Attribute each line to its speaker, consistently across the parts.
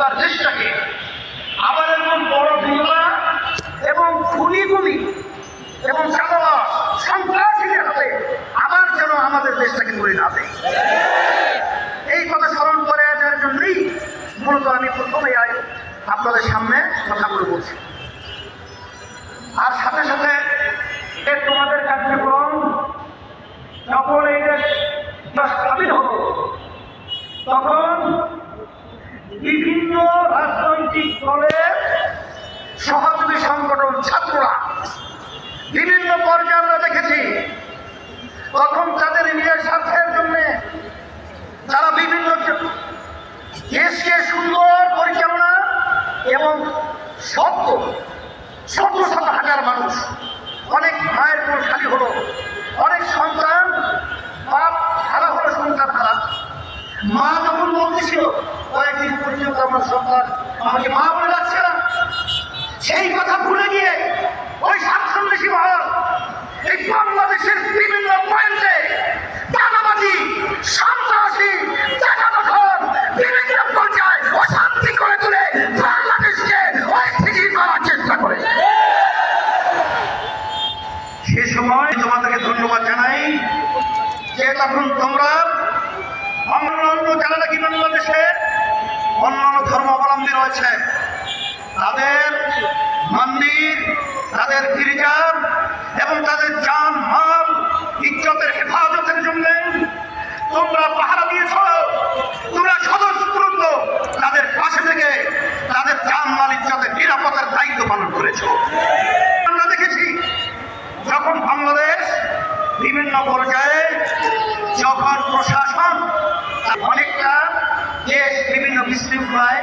Speaker 1: সুন্দর দেশটাকে। আবার এরকম বড় দুর্গা এবং খুনিগুলি এবং সন্ত্রাসীদের হাতে আবার যেন আমাদের দেশটাকে তুলে না এই কথা স্মরণ করে দেওয়ার জন্যই মূলত আমি প্রথমে আই আপনাদের সামনে কথাগুলো বলছি। আর সাথে সাথে এ তোমাদের কার্যক্রম যখন এই দেশ স্বাধীন হলো, তখন বিভিন্ন রাজনৈতিক দলের সহযোগী সংগঠন, ছাত্ররা। বিভিন্ন পর্যায়ে আমরা দেখেছি তখন তাদের নিজের স্বার্থের জন্য তারা বিভিন্ন দেশকে সুন্দর পরিচালনা এবং শত শত শত হাজার মানুষ আমাকে মা বলে রাখছে না সেই কথা ভুলে গিয়ে ওই সাতচল্লিশি মহল, এই বাংলাদেশের বিভিন্ন পয়েন্টে দাদাবাজি, সন্ত্রাসী টাকা দখল বিভিন্ন পর্যায়ে অশান্তি করে তুলে বাংলাদেশকে অস্থিতিশীল করার চেষ্টা করে। সে সময় তোমাদেরকে ধন্যবাদ জানাই যে তখন ধর্মাবলম্বী রয়েছে। তাদের মন্দির, তাদের গির্জার এবং তাদের যান মাল, ইজ্জতের হেফাজতের জন্য তোমরা পাহারা দিয়েছ। তোমরা স্বতঃস্ফূর্ত তাদের পাশে থেকে তাদের যান মাল, ইজ্জতের নিরাপত্তার দায়িত্ব পালন করেছ। আমরা দেখেছি যখন বাংলাদেশ বিভিন্ন পর্যায়ে যখন প্রশাসন, অনেকটা দেশ বিভিন্ন বিশৃঙ্খলায়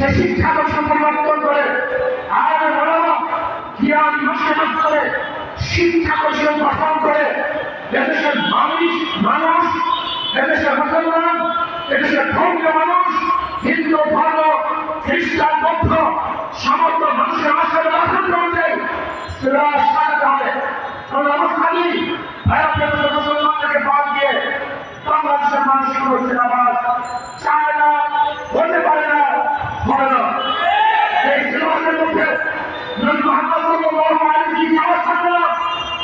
Speaker 1: সে শিক্ষা কমিশন পরিবর্তন করে, আর জ্ঞান মাসের মাধ্যমে শিক্ষা কমিশন গঠন করে, এদেশের মানুষ মানুষ, এদেশের মুসলমান, এদেশের ধর্মীয় মানুষ, হিন্দু ধর্ম খ্রিস্টান, বৌদ্ধ, সমস্ত মানুষের আশার গঠন করতে সাজাতে হবে কারণ অবস্থানি ভারতীয় মুসলমানদেরকে বাদ দিয়ে বাংলাদেশের মানুষ করছে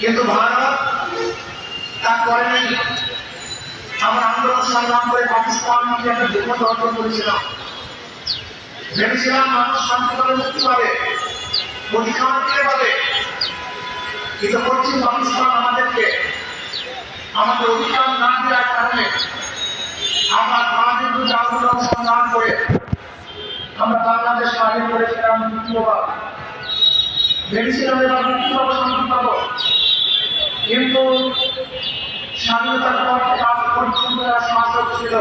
Speaker 1: কিন্তু ভারত তা করেনি আমরা আন্দোলন সংগ্রাম করে পাকিস্তান একটা অর্জন করেছিলাম। ভেবেছিলাম মানুষ শান্তি পাবে, মুক্তি পাবে অধিকার ফিরে পাবে। কিন্তু পশ্চিম পাকিস্তান আমাদেরকে আমাদের অধিকার না দেওয়ার কারণে আমরা তাদের বিরুদ্ধে আন্দোলন সংগ্রাম করে আমরা বাংলাদেশ স্বাধীন করেছিলাম দ্বিতীয়বার ভেবেছিলাম এবার দ্বিতীয়বার শান্তি পাবো। কিন্তু স্বাধীনতার পর কাজ পর্যন্ত শাসক ছিল,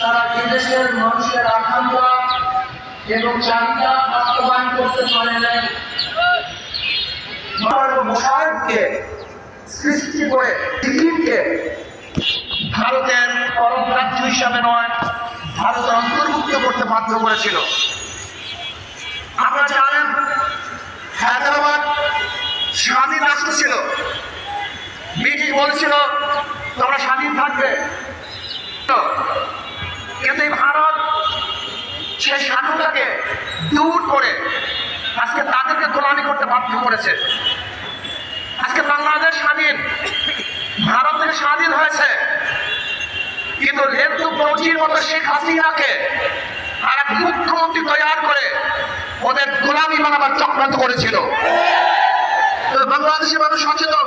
Speaker 1: তারা বিদেশের মানুষের আকাঙ্ক্ষা এবং চাহিদা বাস্তবায়ন করতে পারে নাই। সৃষ্টি করে সিকিমকে ভারতের পরম রাজ্য হিসাবে নয়, ভারতের
Speaker 2: করতে বাধ্য করেছিল আপনারা জানেন হায়দ্রাবাদ স্বাধীন রাষ্ট্র ছিল ব্রিটিশ বলেছিল, তোমরা স্বাধীন থাকবে। কিন্তু এই ভারত সেই স্বাধীনতাকে দূর করে আজকে তাদেরকে গোলামি করতে বাধ্য করেছে। আজকে বাংলাদেশ স্বাধীন, ভারত থেকে স্বাধীন হয়েছে। কিন্তু রেতু পৌঁছির মতো শেখ হাসিনাকে আর এক মুখ্যমন্ত্রী তৈরি করে ওদের গোলামি বানাবার চক্রান্ত করেছিল। বাংলাদেশের মানুষ সচেতন।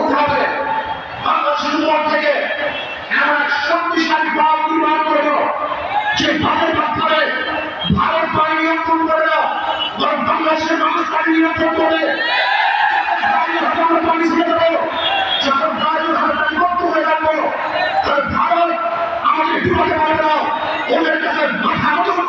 Speaker 1: উপর থেকে এমন এক শক্তিশালী দল নির্মাণ করে দাও যে ভারতের মাধ্যমে ভারত পানি নিয়ন্ত্রণ করে দাও বরং বাংলাদেশের মানুষ পানি নিয়ন্ত্রণ করে। পানি ভারত আমাদের বিপদে পারে দাও ওদের কাছে মাথা মতো